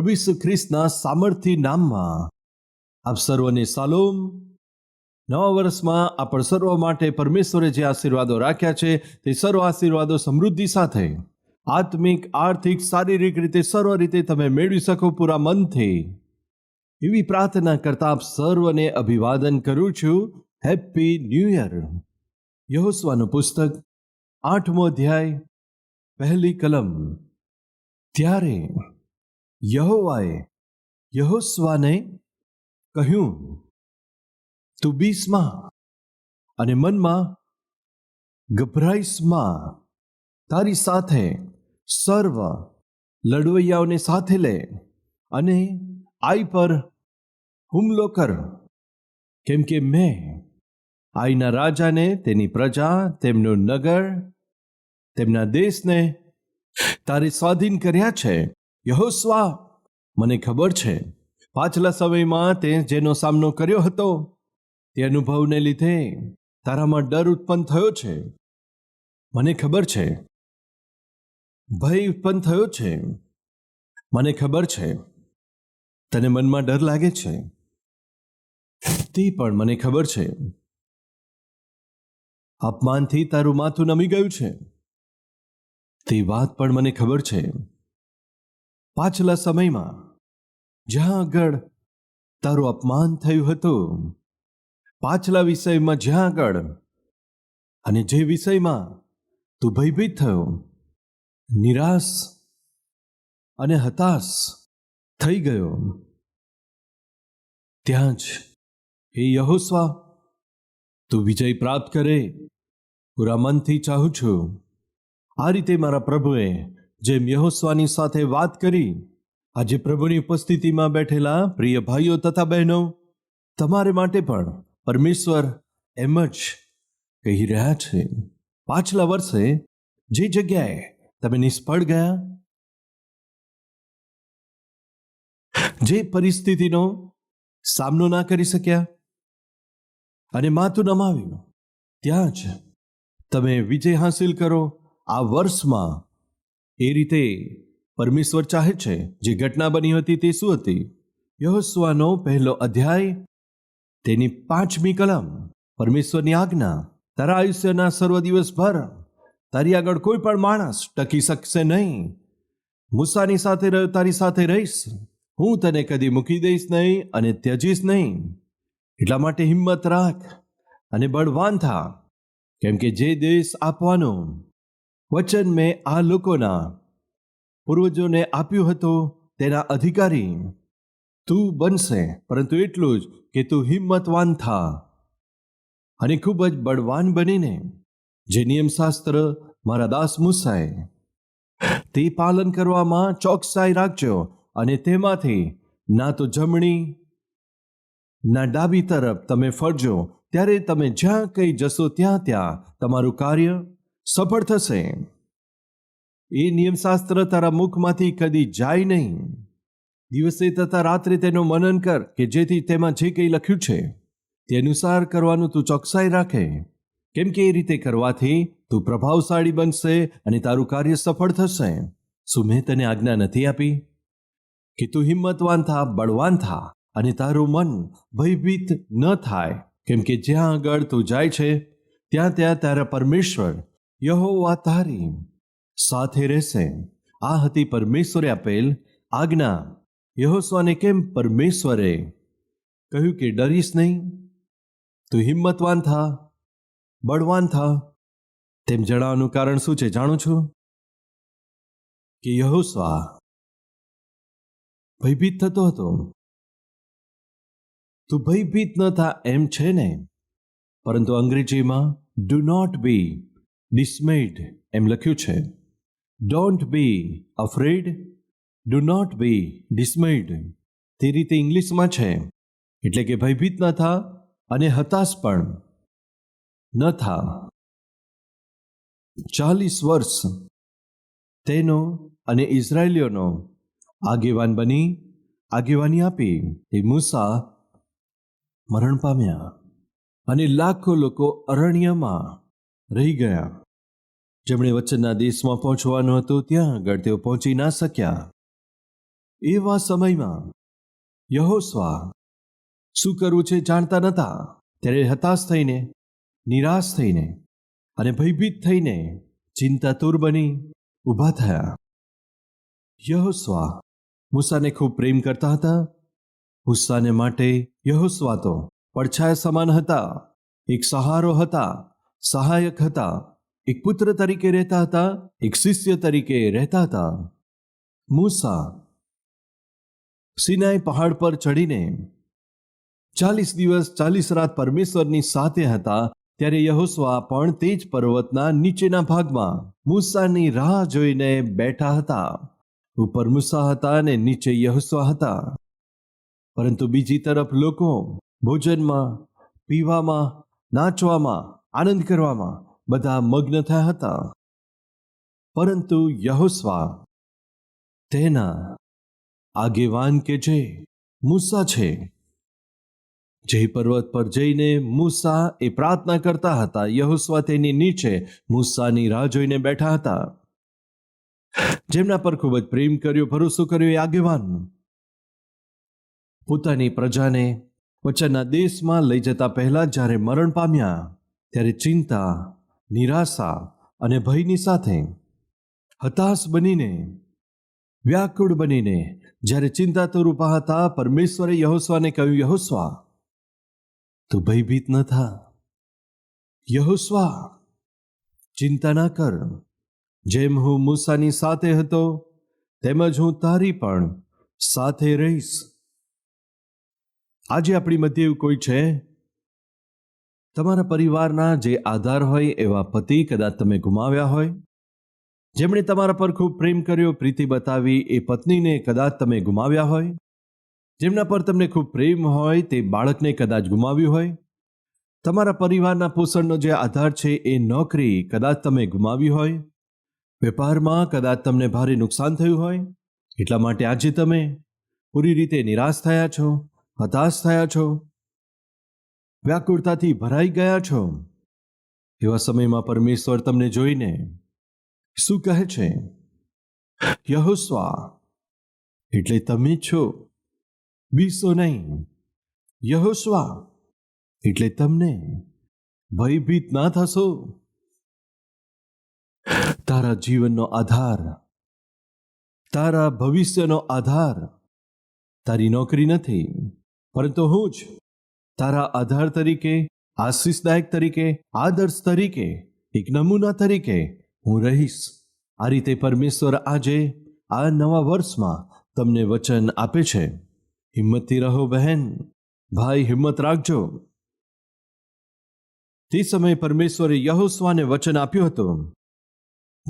પ્રભુ ખ્રિસ્તના સામર્થ્ય નામમાં આપ સર્વને સાલોમ. નવા વર્ષમાં આપણ સર્વ માટે પરમેશ્વરે જે આશીર્વાદો રાખ્યા છે તે સર્વ આશીર્વાદો સમૃદ્ધિ સાથે, આત્મિક, આર્થિક, શારીરિક રીતે, સર્વ રીતે તમે મેળવી શકો પૂરા મનથી. એવી પ્રાર્થના કરતા આપ સર્વને અભિવાદન કરું છું. Happy new year. યહોસ્વાનું પુસ્તક, આઠમો અધ્યાય, પહેલી કલમ. ત્યારે યહોવાએ યહોસ્વાને કહ્યું, તું બીસમાં અને મનમાં ગભરાઈશમાં તારી સાથે સર્વ લડવૈયાઓને સાથે લે અને આઈ પર હુમલો કર. કેમ કે મેં આઈના રાજાને, તેની પ્રજા, તેમનું નગર, તેમના દેશને તારે સ્વાધીન કર્યા છે. યહોસ્વા, મને ખબર છે, પાછલા સમયમાં તે જેનો સામનો કર્યો હતો, તે અનુભવને લીધે તારામાં ડર ઉત્પન્ન થયો છે. મને ખબર છે. ભય ઉત્પન્ન થયો છે. મને ખબર છે. તને મનમાં ડર લાગે છે? તે પણ મને ખબર છે. અપમાનથી તારું માથું નમી ગયું છે. તે વાત પણ મને ખબર છે. પાછલા સમયમાં જ્યાં આગળ તારું અપમાન થયું હતું, પાછલા વિષયમાં જ્યાં આગળ અને જે વિષયમાં તું ભયભીત થયો, નિરાશ અને હતાશ થઈ ગયો, ત્યાં જ હે યહોસ્વા, તું વિજય પ્રાપ્ત કરે, પૂરા મનથી ચાહું છું. આ રીતે મારા પ્રભુએ જેમ યહોસ્વાની સાથે વાત કરી, આજે પ્રભુની ઉપસ્થિતિમાં બેઠેલા પ્રિય ભાઈઓ તથા બહેનો, તમારે માટે પણ પરમેશ્વર એમ જ કહી રહ્યા છે. પાછલા વર્ષે જે જગ્યાએ તમે નિષ્ફળ ગયા, જે પરિસ્થિતિનો સામનો ના કરી શક્યા અને માથું નમાવ્યું, ત્યાં જ તમે વિજય હાંસિલ કરો. આ વર્ષમાં એ રીતે પરમેશ્વર ચાહે છે, જે ઘટના બની હતી તે શું હતી? યહોસ્વાનો પહેલો અધ્યાય, તેની પાંચમી કલમ. પરમેશ્વરની આજ્ઞા, તારા આયુષ્યના સર્વ દિવસભર, તારી આગળ કોઈ પણ માણસ ટકી શકશે નહીં. મૂસાની સાથે તારી સાથે રહીશ. હું તને કદી મૂકી દઈશ નહીં અને ત્યજીશ નહીં. એટલા માટે હિંમત રાખ અને બળવાન થા. કેમ કે જે દેશ આપવાનો વચન મેં આ લોકોના પૂર્વજોને આપ્યું હતું, તેના અધિકારી. તું બનશે, પરંતુ એટલું જ કે તું હિંમતવાન થા અને ખૂબ જ બળવાન બનીને, જે નિયમશાસ્ત્ર મારા દાસ મુસાએ. તે પાલન કરવામાં ચોકસાઈ રાખજો અને તેમાંથી ના તો જમણી, ના ડાબી તરફ તમે ફરજો, ત્યારે તમે જ્યાં કંઈ જશો ત્યાં ત્યાં તમારું કાર્ય સફળ થશે. એ નિયમશાસ્ત્ર તારા મુખમાંથી કદી જાય નહીં. દિવસે તથા રાત્રે તેનું મનન કર કે જેથી તેમાં જે કંઈ લખ્યું છે, તે અનુસાર કરવાનું તું ચોકસાઈ રાખે. કેમ કે એ રીતે કરવાથી તું પ્રભાવશાળી બનશે અને તારું કાર્ય સફળ થશે. શું મેં તને આજ્ઞા નથી આપી? કે તું હિંમતવાન થા, બળવાન થા અને તારું મન ભયભીત ન થાય. કેમ કે જ્યાં આગળ તું જાય છે, ત્યાં ત્યાં તારા પરમેશ્વર યહોવા તારી સાથે રહેશે. આ હતી પરમેશ્વરે આપેલ આજ્ઞા. યહોસ્વાને કેમ પરમેશ્વરે કહ્યું કે ડરીશ નહીં? તું હિંમતવાન થા, બળવાન થા. તેમ જણાવવાનું કારણ શું છે જાણું છું? કે યહોસ્વા ભયભીત થતો હતો. તું ભયભીત ન થા એમ છે ને? પરંતુ અંગ્રેજીમાં ડુ નોટ બી ડિસમેડ એમ લખ્યું છે. Don't be afraid do not be dismayed તે રીતે ઇંગ્લિશમાં છે. એટલે કે ભયભીત ન થા અને હતાશ પણ ન થા. ચાલીસ વર્ષ તેનો અને ઇઝરાયેલીઓનો આગેવાન બની, આગેવાની આપી. એ મૂસા મરણ પામ્યા અને લાખો લોકો અરણ્યમાં રહી ગયા. જેમણે વચનના દેશમાં પહોંચવાનું હતું, ત્યાં આગળ તેઓ પહોંચી ના શક્યા. એવા સમયમાં યહોસ્વા શું કરવું છે જાણતા નહોતા ત્યારે હતાશ થઈને, નિરાશ થઈને અને ભયભીત થઈને ચિંતાતુર બની ઊભા થયા. યહોસ્વા મૂસાને ખૂબ પ્રેમ કરતા હતા. મૂસાને માટે યહોસ્વા તો પડછાયા સમાન હતા. એક સહારો હતા, સહાયક હતા. એક પુત્ર તરીકે રહેતા હતા, એક શિષ્ય તરીકે રહેતા હતા. મૂસા સિનાઈ પહાડ પર ચડીને ચાલીસ દિવસ, ચાલીસ રાત પરમેશ્વરની સાથે હતા, ત્યારે યહોસ્વા પણ તે જ પર્વતના નીચેના ભાગમાં મૂસાની રાહ જોઈને બેઠા હતા. ઉપર મૂસા હતા અને નીચે યહોસ્વા હતા. પરંતુ બીજી તરફ લોકો ભોજનમાં, પીવામાં, નાચવામાં, આનંદ કરવામાં બધા મગ્ન થયા હતા. પરંતુ યહોસ્વા તેના આગેવાન કે જે મૂસા છે, જે પર્વત પર જઈને મૂસા એ પ્રાર્થના કરતા હતા, યહોસ્વા તેની નીચે મૂસાની રાહ જોઈને બેઠા હતા. જેમના પર ખૂબ જ પ્રેમ કર્યો, ભરોસો કર્યો એ આગેવાન. પોતાની પ્રજાને વચનના દેશમાં લઈ જતા પહેલા જ્યારે મરણ પામ્યા, ત્યારે ચિંતા નિરાશા અને ભયની સાથે હતાશ બનીને, વ્યાકુળ બનીને, જ્યારે ચિંતાતુર ઊભા હતા, પરમેશ્વરે યહોસ્વાને કહ્યું, યહોસ્વા, તું ભયભીત ન થા. યહોસ્વા, ચિંતા ના કર. જેમ હું મૂસાની સાથે હતો, તેમજ હું તારી પણ સાથે રહીશ. આજે આપણી મધ્ય એવું કોઈ છે? તમારા પરિવારના જે આધાર હોય એવા પતિ કદાચ તમે ગુમાવ્યા હોય, જેમણે તમારા પર ખૂબ પ્રેમ કર્યો, પ્રીતિ બતાવી, એ પત્નીને કદાચ તમે ગુમાવ્યા હોય, જેમના પર તમને ખૂબ પ્રેમ હોય, તે બાળકને કદાચ ગુમાવ્યું હોય, તમારા પરિવારના પોષણનો જે આધાર છે એ નોકરી કદાચ તમે ગુમાવી હોય, વેપારમાં કદાચ તમને ભારે નુકસાન થયું હોય, એટલા માટે આજે તમે પૂરી રીતે નિરાશ થયા છો, હતાશ થયા છો વ્યાકુળતાથી ભરાઈ ગયા છો? એવા સમયમાં પરમેશ્વર તમને જોઈને શું કહે છે? યહોસ્વા, એટલે તમે છો? બીસો નહીં. યહોસ્વા, એટલે તમને ભયભીત ના થશો? તારા જીવનનો આધાર, તારા ભવિષ્યનો આધાર, તારી નોકરી નથી, પરંતુ હું જ તારા આધાર તરીકે, આશીષદાયક તરીકે, આદર્શ તરીકે, એક નમૂના તરીકે હું રહીશ. આ રીતે પરમેશ્વર આજે, આ નવા વર્ષમાં તમને વચન આપે છે. હિંમતથી રહો બહેન. ભાઈ, હિંમત રાખજો. તે સમયે પરમેશ્વરે યહોસ્વાને વચન આપ્યું હતું.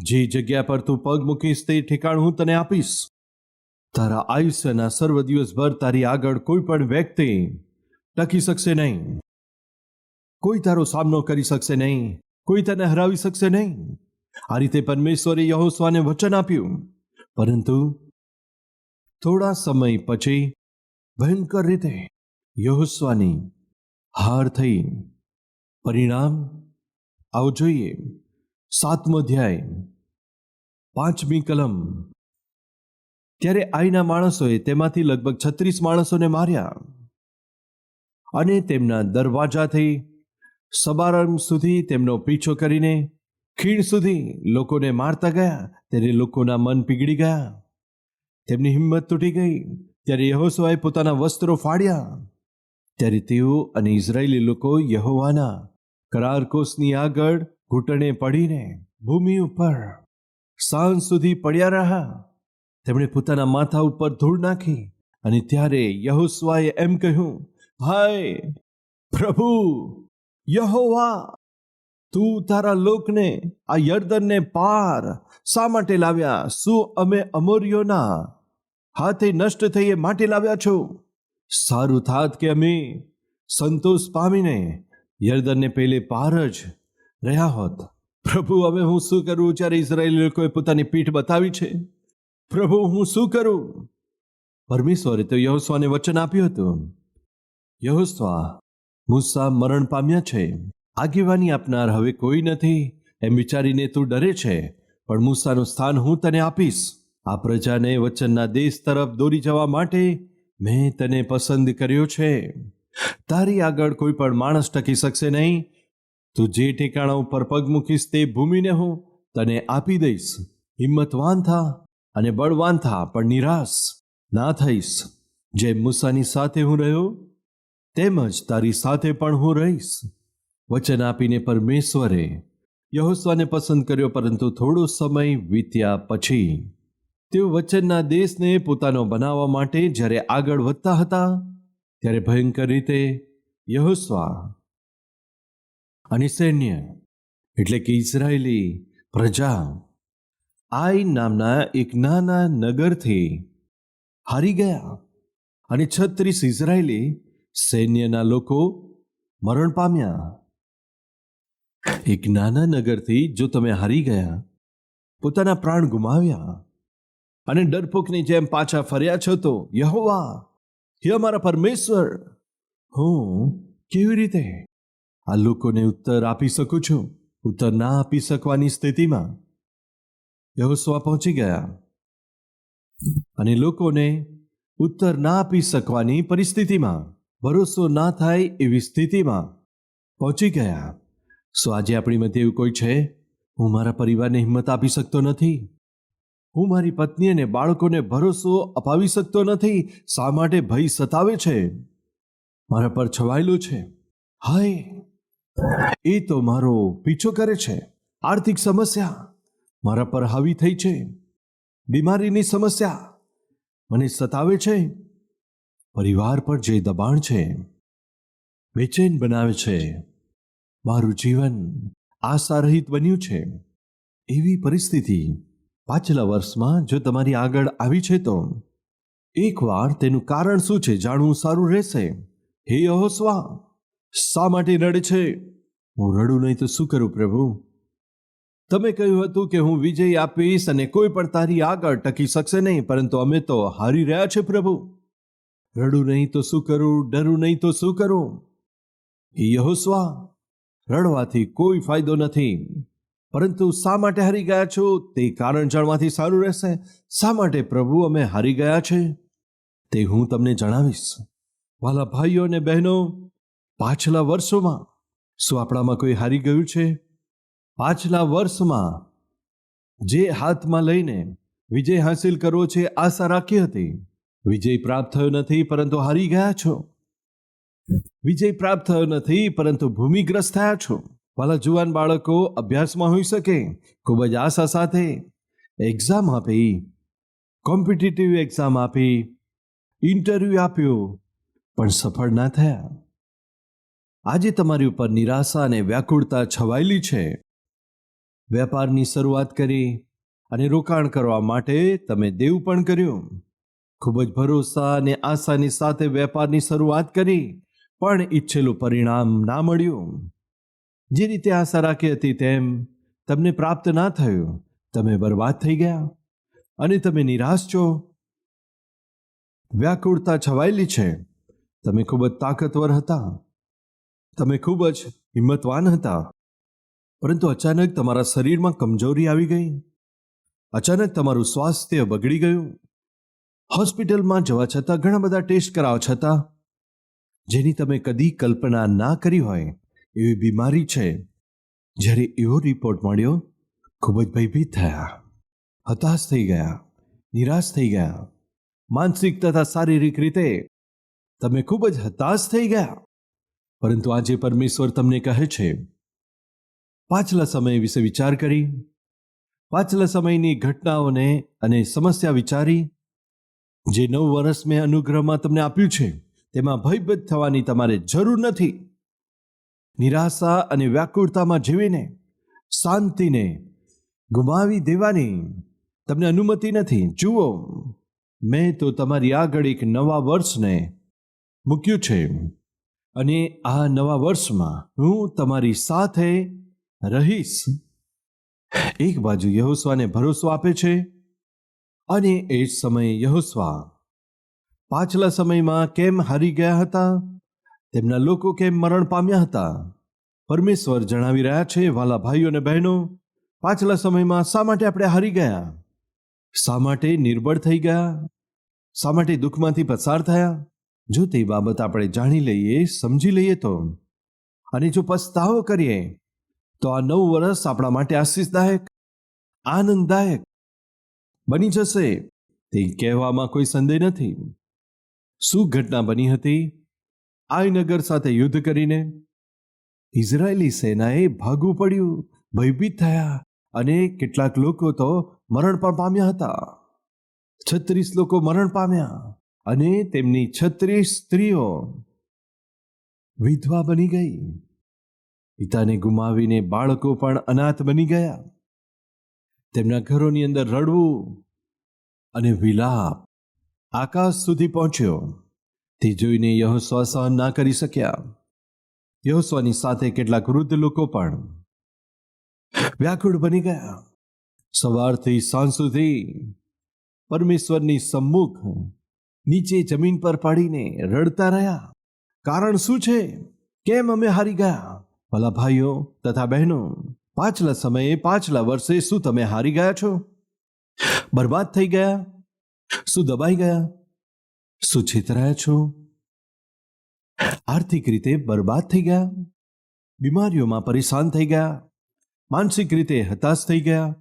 જે જગ્યા પર તું પગ મૂકીશ તે ઠેકાણ હું તને આપીશ. તારા આયુષ્યના સર્વ દિવસભર તારી આગળ કોઈ પણ વ્યક્તિ ટકી શકશે નહીં. કોઈ તારો સામનો કરી શકશે નહીં. કોઈ તને હરાવી શકશે નહીં. આ રીતે પરમેશ્વરે યહોસ્વાને વચન આપ્યું. પરંતુ થોડા સમય પછી ભયંકર રીતે યહોસ્વાની હાર થઈ. પરિણામ આવું જોઈએ. સાતમો અધ્યાય, પાંચમી કલમ. ત્યારે આઈના માણસોએ તેમાંથી લગભગ છત્રીસ માણસોને માર્યા. અને તેમના દરવાજાથી સબારમ સુધી તેમનો પીછો કરીને ખીણ સુધી લોકોને મારતા ગયા. ત્યારે લોકોના મન પીગળી ગયા. તેમની હિંમત તૂટી ગઈ. ત્યારે યહોસવાએ પોતાના વસ્ત્રો ફાડ્યા. ત્યારે તેઓ અને ઇઝરાયેલી લોકો યહોવાના કરારકોસની આગળ ઘૂંટણે પડીને ભૂમિ ઉપર સાંજ સુધી પડ્યા રહ્યા. તેમણે પોતાના માથા ઉપર ધૂળ નાખી અને ત્યારે યહોસવાએ એમ કહ્યું ભાઈ, પ્રભુ, યહોવા, તું તારા લોકને, આ યર્દનને પાર શા માટે લાવ્યા? શું અમે અમોરિયોના હાથે નષ્ટ થઈ એ માટે લાવ્યા છો? સારું થાત કે અમે સંતોષ પામીને યર્દનને પેલે પાર જ રહ્યા હોત. પ્રભુ, હવે હું શું કરું જ્યારે ઇઝરાયેલી લોકોએ પોતાની પીઠ બતાવી છે? પ્રભુ, હું શું કરું? પરમેશ્વરે તો યહોસ્વાને વચન આપ્યું હતું. યહોસ્વા મૂસા મરણ પામ્યા છે. આગેવાની આપનાર હવે કોઈ નથી. એમ વિચારીને તું ડરે છે. પણ મૂસાનું સ્થાન હું તને આપીશ. આ પ્રજાને વચનના દેશ તરફ દોરી જવા માટે મેં તને પસંદ કર્યો છે. તારી આગળ કોઈ પણ માણસ ટકી શકશે નહીં. તું જે ઠેકાણા ઉપર પગ મૂકીશ તે ભૂમિને હું તને આપી દઈશ. હિંમતવાન થા અને બળવાન થા, પણ નિરાશ ના થઈશ. જેમ મૂસાની સાથે હું રહ્યો તેમજ તારી સાથે પણ હું રહીશ. વચન આપીને પરમેશ્વરે યહોસ્વાને પસંદ કર્યો, પરંતુ થોડો સમય વીત્યા પછી તેઓ વચનના દેશને પોતાનો બનાવવા માટે જ્યારે આગળ વધતા હતા, ત્યારે ભયંકર રીતે યહોસ્વા અને સૈન્ય, એટલે કે ઇઝરાયેલી પ્રજા, આઈ નામના એક નાના નગરથી હારી ગયા અને છત્રીસ ઇઝરાયેલી સૈન્યના લોકો મરણ પામ્યા. એક નાના નગરથી જો તમે હારી ગયા, પોતાના પ્રાણ ગુમાવ્યા અને ડરપોકની જેમ પાછા ફર્યા છો તો યહોવા, હે અમારા પરમેશ્વર, હું કેવી રીતે આ લોકોને ઉત્તર આપી શકું છું? ઉત્તર ના આપી શકવાની સ્થિતિમાં યહોસ્વા પહોંચી ગયા અને લોકોને ઉત્તર ના આપી શકવાની પરિસ્થિતિમાં ભરોસો ના થાય એવી સ્થિતિમાં પહોંચી ગયા. શું આજે આપણી મધ્ય એવું કોઈ છે? હું મારા પરિવારને હિંમત આપી શકતો નથી. હું મારી પત્ની અને બાળકોને ભરોસો અપાવી શકતો નથી. શા માટે ભય સતાવે છે? મારા પર છવાયેલો છે. હાય! એ તો મારો પીછો કરે છે. આર્થિક સમસ્યા. મારા પર હાવી થઈ છે. બીમારીની સમસ્યા. મને સતાવે છે. પરિવાર પર જે દબાણ છે, બેચેન બનાવે છે, મારું જીવન આશારહિત બન્યું છે, એવી પરિસ્થિતિ પાછલા વર્ષમાં જો તમારી આગળ આવી છે તો એકવાર તેનું કારણ શું છે જાણવું સારું રહેશે. હે અહોસ્વા શા માટે રડે છે? હું રડું નહીં તો શું કરું પ્રભુ? તમે કહ્યું હતું કે હું વિજય આપીશ અને કોઈ પણ તારી આગળ ટકી શકશે નહીં, પરંતુ અમે તો હારી રહ્યા છે પ્રભુ. રડું નહીં તો શું કરું? ડરું નહીં તો શું કરું? યહોસ્વા રડવાથી કોઈ ફાયદો નથી. પરંતુ શા માટે હારી ગયા છો? તે કારણ જાણવાથી સારું રહેશે. શા માટે પ્રભુ અમે હારી ગયા છે? તે હું તમને જણાવીશ. વાલા ભાઈઓ અને બહેનો, પાછલા વર્ષોમાં શું આપણામાં કોઈ હારી ગયું છે? પાછલા વર્ષમાં જે હાથમાં લઈને વિજય હાંસિલ કરવો છે, આશા રાખી હતી. વિજય પ્રાપ્ત થયો નથી, પરંતુ હારી ગયા છો. વિજય પ્રાપ્ત થયો નથી, પરંતુ ભૂમિગ્રસ્ત થયા છો. વાલા જુવાન બાળકો, અભ્યાસમાં હોઈ શકે, ખૂબ જ આશા સાથે. એક્ઝામ આપી કોમ્પિટિટિવ એક્ઝામ આપી ઇન્ટરવ્યૂ આપ્યો, પણ સફળ ના થયા. આજે તમારી ઉપર નિરાશા અને વ્યાકુળતા છવાયેલી છે. વેપારની શરૂઆત કરી અને રોકાણ કરવા માટે તમે દેવ પણ કર્યું. ખૂબ જ ભરોસા અને આશાની સાથે વેપારની શરૂઆત કરી, પણ ઈચ્છેલું પરિણામ ના મળ્યું. જે રીતે આશા રાખી હતી તેમ તમને પ્રાપ્ત ના થયું, તમે બરબાદ થઈ ગયા અને તમે નિરાશ છો. વ્યાકુળતા છવાયેલી છે. તમે ખૂબ જ તાકતવર હતા. તમે ખૂબ જ હિંમતવાન હતા. પરંતુ અચાનક તમારા શરીરમાં કમજોરી આવી ગઈ. અચાનક તમારું સ્વાસ્થ્ય બગડી ગયું. હોસ્પિટલમાં જવા છતાં ઘણા બધા ટેસ્ટ કરાવવા છતાં, જેની તમે કદી કલ્પના ના કરી હોય, એવી બીમારી છે. જ્યારે એવો રિપોર્ટ મળ્યો, ખૂબ જ ભયભીત થયા. હતાશ થઈ ગયા, નિરાશ થઈ ગયા. માનસિક તથા શારીરિક રીતે તમે ખૂબ જ હતાશ થઈ ગયા. પરંતુ આજે પરમેશ્વર તમને કહે છે, પાછલા સમય વિશે વિચાર કરી. પાછલા સમયની ઘટનાઓને અને સમસ્યા વિચારી. જે નવ વર્ષ મેં અનુગ્રહમાં તમને આપ્યું છે, તેમાં ભયભીત થવાની તમારે જરૂર નથી. નિરાશા અને વ્યાકુળતામાં જીવીને, શાંતિને ગુમાવી દેવાની તમને અનુમતિ નથી. જુઓ, મેં તો તમારી આગળ એક નવા વર્ષને મૂક્યું છે અને આ નવા વર્ષમાં હું તમારી સાથે રહીશ. એક બાજુ યહોસ્વાને ભરોસો આપે છે અને એ જ સમયે યહોસ્વા પાછલા સમયમાં કેમ હારી ગયા હતા? તેમના લોકો કેમ મરણ પામ્યા હતા? પરમેશ્વર જણાવી રહ્યા છે, વાલા ભાઈઓ અને બહેનો, પાછલા સમયમાં શા માટે આપણે હારી ગયા? શા માટે નિર્બળ થઈ ગયા? શા માટે દુઃખમાંથી પસાર થયા? જો તે બાબત આપણે જાણી લઈએ, સમજી લઈએ તો. અને જો પસ્તાવો કરીએ, તો આ નવું વર્ષ આપણા માટે આશીષદાયક, આનંદદાયક બની જશે તે કહેવામાં કોઈ સંદેહ નથી. શું ઘટના બની હતી? આયનગર સાથે યુદ્ધ કરીને ઇઝરાયેલી સેનાએ ભાગવું પડ્યું, ભયભીત થયા અને કેટલાક લોકો તો મરણ પણ પામ્યા હતા. છત્રીસ લોકો મરણ પામ્યા અને તેમની છત્રીસ સ્ત્રીઓ વિધવા બની ગઈ. પિતાને ગુમાવીને બાળકો પણ અનાથ બની ગયા. તેમના ઘરોની અંદર રડવું અને વિલાપ આકાશ સુધી પહોંચ્યો. તે જોઈને યહોસ્વા સહન ના કરી શક્યા. યહોસ્વાની સાથે કેટલાક વૃદ્ધ લોકો પણ વ્યાકુળ બની ગયા. સવારથી સાંજ સુધી પરમેશ્વરની સમ્મુખ નીચે જમીન પર પાડીને રડતા રહ્યા. કારણ શું છે? કેમ અમે હારી ગયા? ભલા ભાઈઓ તથા બહેનો પાછલા સમયે, પાછલા વર્ષે શું તમે હારી ગયા છો? બરબાદ થઈ ગયા? શું દબાઈ ગયા? શું છેતરાયા છો? આર્થિક રીતે બરબાદ થઈ ગયા? બીમારીઓમાં પરેશાન થઈ ગયા? માનસિક રીતે હતાશ થઈ ગયા?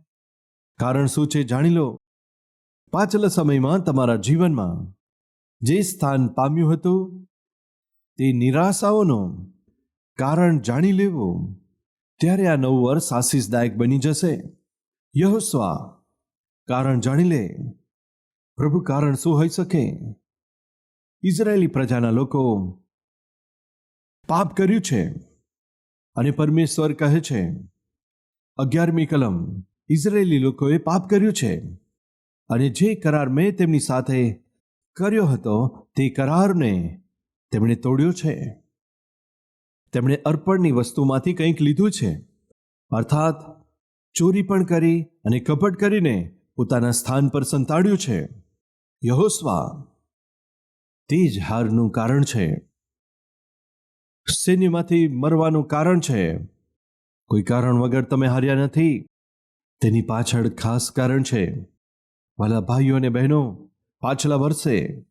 કારણ શું છે જાણી લો. પાછલા સમયમાં તમારા જીવનમાં જે સ્થાન પામ્યું હતું, તે નિરાશાઓનો કારણ જાણી લેવું. ત્યારે આ નવું વર્ષ આશીષદાયક બની જશે. યહોસ્વા, કારણ જાણી લે. પ્રભુ કારણ શું હોઈ શકે? ઇઝરાયેલી પ્રજાના લોકો પાપ કર્યું છે અને પરમેશ્વર કહે છે, અગિયારમી કલમ, ઇઝરાયેલી લોકોએ પાપ કર્યું છે અને જે કરાર મેં તેમની સાથે કર્યો હતો તે કરારને તેમણે તોડ્યો છે. તેમણે અર્પણની વસ્તુમાંથી કંઈક લીધું છે. અર્થાત, ચોરી પણ કરી અને કપટ કરીને પોતાના સ્થાન પર સંતાડ્યું છે. યહોસ્વા, તે જ હારનું કારણ છે. સૈન્યમાંથી મરવાનું કારણ છે. કોઈ કારણ વગર તમે હાર્યા નથી. તેની પાછળ ખાસ કારણ છે. વાલા ભાઈઓ અને બહેનો, પાછલા વર્ષે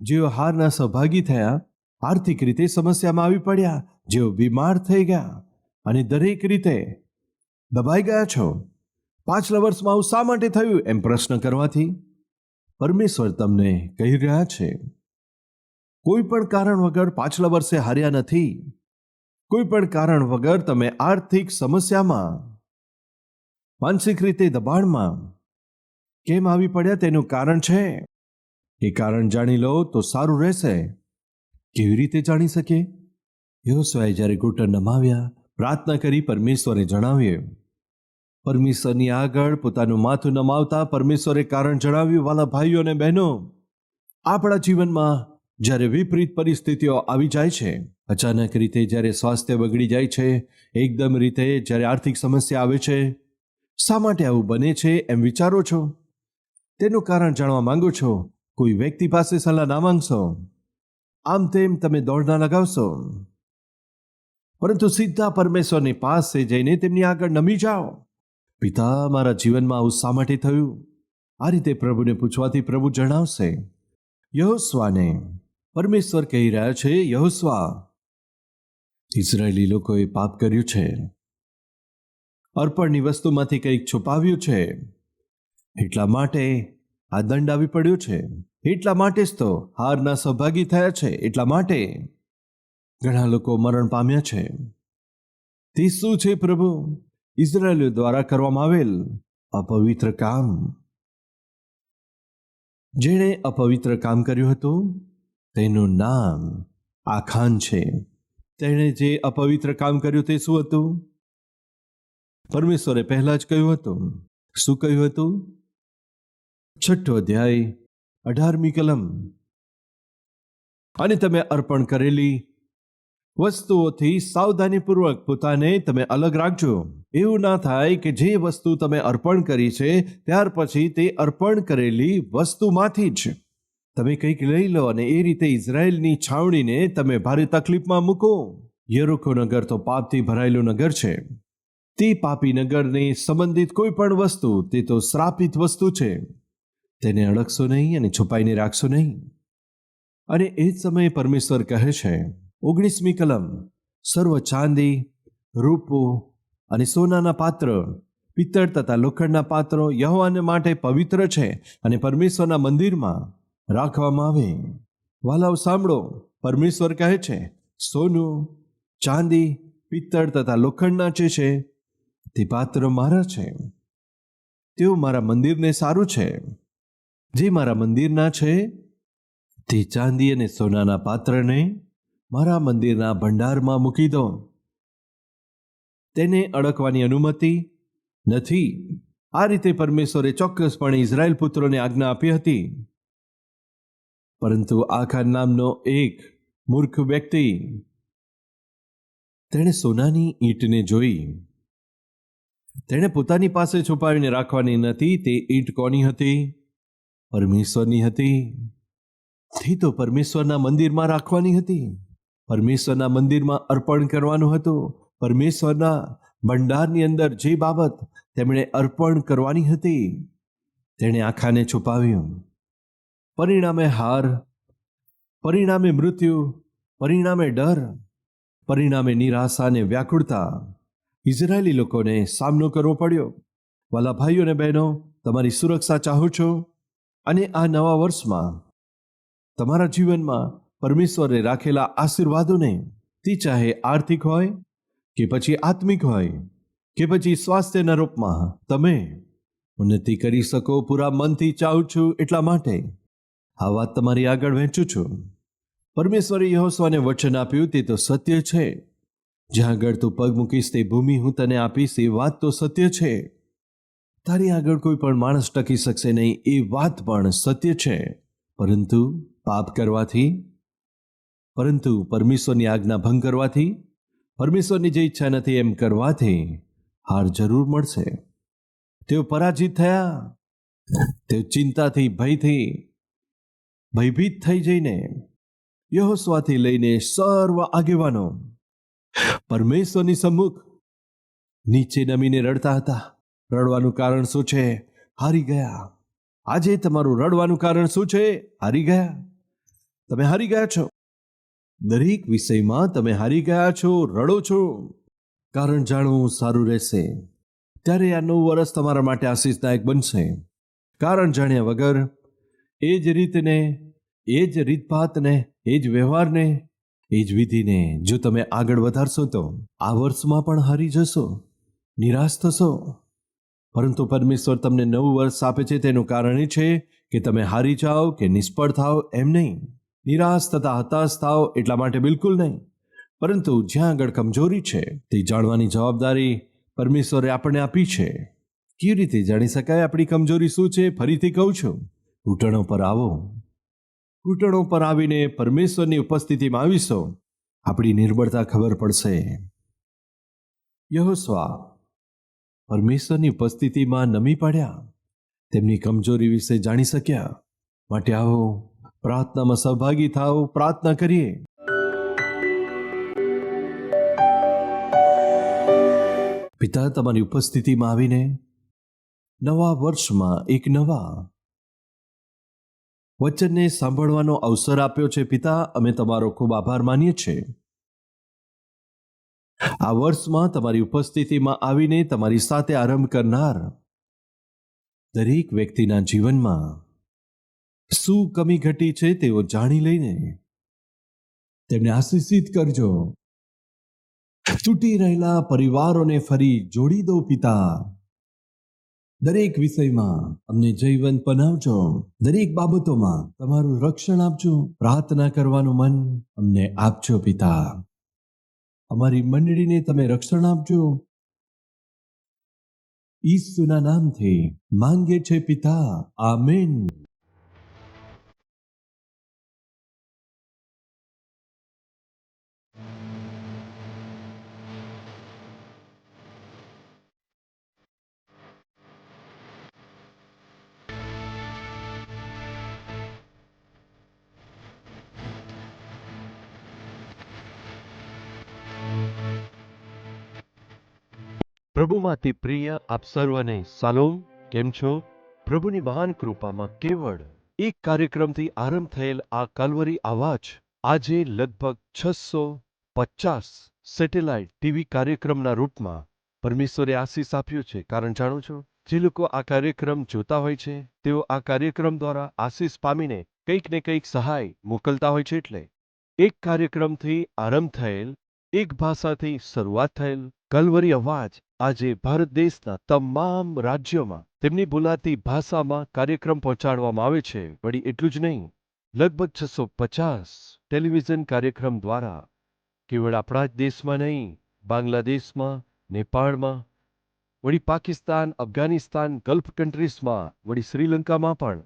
જેઓ હારના સહભાગી થયા આર્થિક રીતે સમસ્યામાં આવી પડ્યા, જેઓ બીમાર થઈ ગયા અને દરેક રીતે દબાઈ ગયા છો. પાછલા વર્ષમાં આવું શા માટે થયું, એમ પ્રશ્ન કરવાથી પરમેશ્વર તમને કહી રહ્યા છે. કોઈ પણ કારણ વગર પાછલા વર્ષે હાર્યા નથી. કોઈ પણ કારણ વગર તમે આર્થિક સમસ્યામાં, માનસિક રીતે દબાણમાં કેમ આવી પડ્યા તેનું કારણ છે? એ કારણ જાણી લો તો સારું રહેશે. કેવી રીતે જાણી શકીએ યહોસ્વાએ જ્યારે ઘૂંટણ નમાવ્યા, પ્રાર્થના કરી પરમેશ્વરે જણાવ્યું, પરમેશ્વરની આગળ પોતાનું માથું નમાવતા પરમેશ્વરે કારણ જણાવ્યું, વાલા ભાઈઓ અને બહેનો, આપણા જીવનમાં જ્યારે વિપરીત પરિસ્થિતિઓ આવી જાય છે, અચાનક રીતે જ્યારે સ્વાસ્થ્ય બગડી જાય છે, એકદમ રીતે જ્યારે આર્થિક સમસ્યા આવે છે, શા માટે આવું બને છે એમ વિચારો છો? તેનું કારણ જાણવા માંગો છો? કોઈ વ્યક્તિ પાસે સલાહ ના માંગશો? આમ તેમ તમે દોડ ના લગાવશો. પરંતુ સીધા પરમેશ્વરની પાસે જઈને તેમની આગળ નમી જાઓ. પિતા, મારા જીવનમાં આવું શા માટે થયું? આ રીતે પ્રભુને પૂછવાથી પ્રભુ જણાવશે. યહોસ્વાને પરમેશ્વર કહી રહ્યા છે, યહોસ્વા, ઇઝરાયેલી લોકોએ પાપ કર્યું છે. અર્પણની વસ્તુમાંથી કંઈક છુપાવ્યું છે. એટલા માટે આ દંડ આવી પડ્યો છે. એટલા માટે જ તો હારના સહભાગી થયા છે, એટલા માટે ઘણા લોકો મરણ પામ્યા છે. તે શું છે પ્રભુ? ઇઝરાયેલીઓ દ્વારા કરવામાં આવેલ અપવિત્ર કામ. જેણે અપવિત્ર કામ કર્યું હતું, તેનું નામ આખાન છે. તેણે જે અપવિત્ર કામ કર્યું તે શું હતું? પરમેશ્વરે પહેલા જ કહ્યું હતું. શું કહ્યું હતું? છઠ્ઠો અધ્યાય અઢારમી કલમ. અને તમે અર્પણ કરેલી વસ્તુઓથી સાવધાનીપૂર્વક પોતાને તમે અલગ રાખજો. એવું ના થાય કે જે વસ્તુ તમે અર્પણ કરી છે, ત્યાર પછી તે અર્પણ કરેલી વસ્તુમાંથી જ. તમે કંઈક લઈ લો અને એ રીતે ઇઝરાયલની છાવણીને તમે ભારે તકલીફમાં મૂકો. યરુખો નગર તો પાપથી ભરાયેલું નગર છે. તે પાપી નગરની સંબંધિત કોઈ પણ વસ્તુ, તે તો શ્રાપિત વસ્તુ છે. તેને અડકશો નહીં અને છુપાઈને રાખશો નહીં. અને એ જ સમયે પરમેશ્વર કહે છે, ઓગણીસમી કલમ, સર્વ ચાંદી, રૂપો અને સોનાના પાત્ર, પિત્તળ તથા લોખંડના પાત્રો યહોવાને માટે પવિત્ર છે અને પરમેશ્વરના મંદિરમાં રાખવામાં આવે. વાલાઓ, સાંભળો. પરમેશ્વર કહે છે, સોનું, ચાંદી, પિત્તળ તથા લોખંડના જે છે, તે પાત્ર મારા છે. તેઓ મારા મંદિરને સારું છે. જે મારા મંદિરના છે, તે ચાંદી અને સોનાના પાત્રને મારા મંદિરના ભંડારમાં મૂકી દો. તેને અડકવાની અનુમતિ નથી. આ રીતે પરમેશ્વરે ચોક્કસપણે ઇઝરાયલ પુત્રોને આજ્ઞા આપી હતી. પરંતુ આખા નામનો એક મૂર્ખ વ્યક્તિ તેણે સોનાની ઈંટને જોઈ. તેણે પોતાની પાસે છુપાવીને રાખવાની નથી, તે ઈંટ કોની હતી? પરમેશ્વરની હતી. તે તો પરમેશ્વરના મંદિરમાં રાખવાની હતી. પરમેશ્વરના મંદિરમાં અર્પણ કરવાનું હતું. પરમેશ્વરના ભંડારની અંદર જે બાબત તેમણે અર્પણ કરવાની હતી, તેણે આખાને છુપાવ્યું. પરિણામે હાર, પરિણામે મૃત્યુ, પરિણામે ડર, પરિણામે નિરાશા અને વ્યાકુળતા. ઇઝરાયેલી લોકોને સામનો કરવો પડ્યો. વાલા ભાઈઓ અને બહેનો, તમારી સુરક્ષા ચાહો છો. અને આ નવા વર્ષમાં તમારા જીવનમાં પરમેશ્વરે રાખેલા આશીર્વાદોને તે ચાહે આર્થિક હોય કે પછી આત્મિક હોય કે પછી સ્વાસ્થ્યના રૂપમાં તમે ઉન્નતિ કરી શકો, પૂરા મનથી ચાહું છું એટલા માટે આ વાત તમારી આગળ વહેંચું છું. પરમેશ્વરે યહોસ્વાને વચન આપ્યું તે તો સત્ય છે. જ્યાં આગળ તું પગ મૂકીશ તે ભૂમિ હું તને આપીશ, એ વાત તો સત્ય છે. તારી આગળ કોઈ પણ માણસ ટકી શકશે નહીં, એ વાત પણ સત્ય છે. પરંતુ પાપ કરવાથી? પરંતુ પરમેશ્વરની આજ્ઞા ભંગ કરવાથી? પરમેશ્વરની જે ઈચ્છા નથી એમ કરવાથી હાર જરૂર મળશે. તેઓ પરાજિત થયા. તેઓ ચિંતાથી, ભયથી ભયભીત થઈ જઈને યહોસ્વાથી લઈને સર્વ આગેવાનો પરમેશ્વરની સમ્મુખ નીચે નમીને રડતા હતા. રડવાનું કારણ શું છે? હારી ગયા. આજે તમારું રડવાનું કારણ શું છે? હારી ગયા. તમે હારી ગયા છો. દરેક વિષયમાં તમે હારી ગયા છો, રડો છો. કારણ જાણવું સારું રહેશે. ત્યારે આ નવું વર્ષ તમારા માટે આશીષદાયક બનશે. કારણ જાણ્યા વગર એ જ રીતને, એ જ રીતભાતને, એ જ વ્યવહારને, એ જ વિધિને જો તમે આગળ વધારશો તો આ વર્ષમાં પણ હારી જશો. નિરાશ થશો. પરંતુ પરમેશ્વર તમને નવું વર્ષ આપે છે, તેનું કારણ એ છે કે તમે હારી જાઓ કે નિષ્ફળ થાઓ એમ નહીં. નિરાશ તથા હતાશ થાઓ એટલા માટે બિલકુલ નહીં. પરંતુ જ્યાં આગળ કમજોરી છે, તે જાણવાની જવાબદારી પરમેશ્વરે આપણને આપી છે. કેવી રીતે જાણી શકાય આપણી કમજોરી શું છે, ફરીથી કહું છું. ઘૂંટણો પર આવો. ઘૂંટણો પર આવીને પરમેશ્વરની ઉપસ્થિતિમાં આવીશો. આપણી નિર્બળતા ખબર પડશે. યહોસ્વા પરમેશ્વરની ઉપસ્થિતિમાં નમી પડ્યા. તેમની કમજોરી વિશે જાણી શક્યા. માટે આવો, પ્રાર્થનામાં સહભાગી થાઓ, પ્રાર્થના કરીએ. પિતા તમારી ઉપસ્થિતિમાં આવીને નવા વર્ષમાં એક નવા વચનને સાંભળવાનો અવસર આપ્યો છે પિતા. અમે તમારો ખૂબ આભાર માનીએ છીએ. આ વર્ષમાં તમારી ઉપસ્થિતિમાં આવીને તમારી સાથે આરંભ કરનાર દરેક વ્યક્તિના જીવનમાં શું કમી ઘટી છે તેઓ જાણી લઈને તેમને આશીષિત કરજો. તૂટી રહેલા પરિવારોને ફરી જોડી દો પિતા. દરેક વિષયમાં અમને જયવંત બનાવજો. દરેક બાબતોમાં તમારું રક્ષણ આપજો. પ્રાર્થના કરવાનું મન અમને આપજો પિતા. અમારી મંડળીને તમે રક્ષણ આપજો. ઈસુના નામથી માંગે છે પિતા. આમેન. પ્રભુમાંથી પ્રિય આપ સર્વને સાલોમ, કેમ છો? પ્રભુની મહાન કૃપામાં કેવળ એક કાર્યક્રમથી આરંભ થયેલ આ કાલવરી આવાજ આજે લગભગ છસો પચાસ સેટેલાઇટ ટીવી કાર્યક્રમના રૂપમાં પરમેશ્વરે આશીષ આપ્યો છે. કારણ જાણો છો, જે લોકો આ કાર્યક્રમ જોતા હોય છે, તેઓ આ કાર્યક્રમ દ્વારા આશીષ પામીને કંઈક ને કંઈક સહાય મોકલતા હોય છે એટલે એક કાર્યક્રમથી આરંભ થયેલ, એક ભાષાથી શરૂઆત થયેલ કલવરી અવાજ આજે ભારત દેશના તમામ રાજ્યોમાં તેમની બોલાતી ભાષામાં કાર્યક્રમ પહોંચાડવામાં આવે છે. વળી એટલું જ નહીં, લગભગ છસો પચાસ ટેલિવિઝન કાર્યક્રમ દ્વારા કેવળ આપણા જ દેશમાં નહીં, બાંગ્લાદેશમાં, નેપાળમાં, વળી પાકિસ્તાન, અફઘાનિસ્તાન, ગલ્ફ કન્ટ્રીઝમાં વળી શ્રીલંકામાં પણ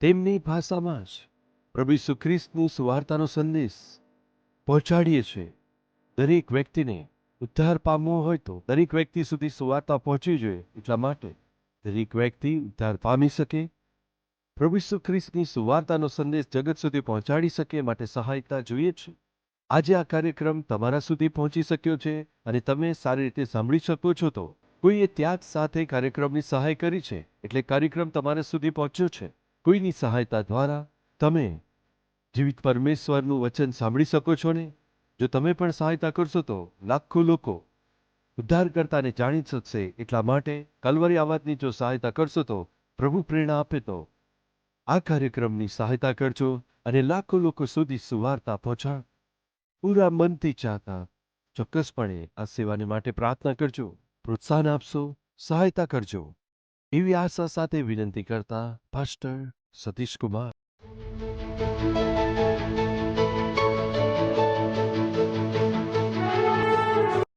તેમની ભાષામાં જ પ્રભુ ઈસુ સુવાર્તાનો સંદેશ પહોંચાડીએ છીએ. દરેક વ્યક્તિને ઉદ્ધાર પામવો હોય તો દરેક વ્યક્તિ સુધી સુવાર્તા પહોંચવી જોઈએ એટલા માટે દરેક વ્યક્તિ ઉદ્ધાર પામી શકે. પ્રભુ ઈસુ ખ્રિસ્તની સુવાર્તાનો સંદેશ જગત સુધી પહોંચાડી શકે માટે સહાયતા જોઈએ છે આજે આ કાર્યક્રમ તમારા સુધી પહોંચી શક્યો છે અને તમે સારી રીતે સાંભળી શકો છો તો કોઈએ ત્યાગ સાથે કાર્યક્રમની સહાય કરી છે એટલે કાર્યક્રમ તમારા સુધી પહોંચ્યો છે. કોઈની સહાયતા દ્વારા તમે જીવિત પરમેશ્વરનું વચન સાંભળી શકો છો ને? જો તમે પણ સહાયતા કરશો તો લાખો લોકો ઉદ્ધારકર્તાને જાણી શકશે. એટલા માટે કલવરી આવાજની જો સહાયતા કરશો તો પ્રભુ પ્રેરણા આપે તો આ કાર્યક્રમની સહાયતા કરજો અને લાખો લોકો સુધી સુવાર્તા પહોંચાડ. પૂરા મનથી ચાહતા ચોક્કસપણે આ સેવાને માટે પ્રાર્થના કરજો. પ્રોત્સાહન આપશો, સહાયતા કરજો. એવી આશા સાથે વિનંતી કરતા પાસ્ટર સતીશ કુમાર